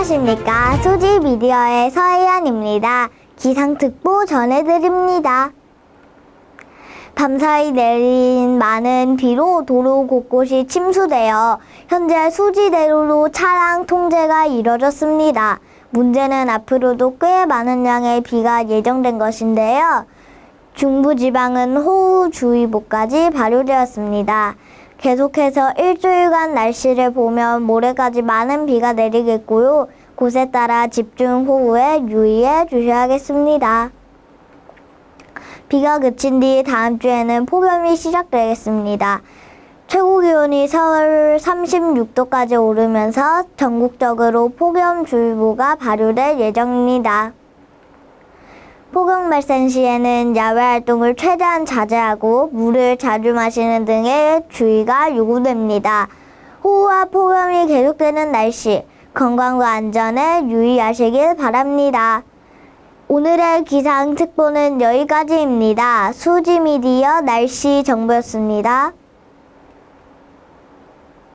안녕하십니까. 소지 미디어의 서혜연입니다. 기상특보 전해드립니다. 밤사이 내린 많은 비로 도로 곳곳이 침수되어 현재 수지대로로 차량 통제가 이뤄졌습니다. 문제는 앞으로도 꽤 많은 양의 비가 예정된 것인데요. 중부지방은 호우주의보까지 발효되었습니다. 계속해서 일주일간 날씨를 보면 모레까지 많은 비가 내리겠고요. 곳에 따라 집중 호우에 유의해 주셔야겠습니다. 비가 그친 뒤 다음 주에는 폭염이 시작되겠습니다. 최고 기온이 서울 36도까지 오르면서 전국적으로 폭염주의보가 발효될 예정입니다. 폭염 발생 시에는 야외 활동을 최대한 자제하고 물을 자주 마시는 등의 주의가 요구됩니다. 호우와 폭염이 계속되는 날씨, 건강과 안전에 유의하시길 바랍니다. 오늘의 기상 특보는 여기까지입니다. 수지 미디어 날씨 정보였습니다.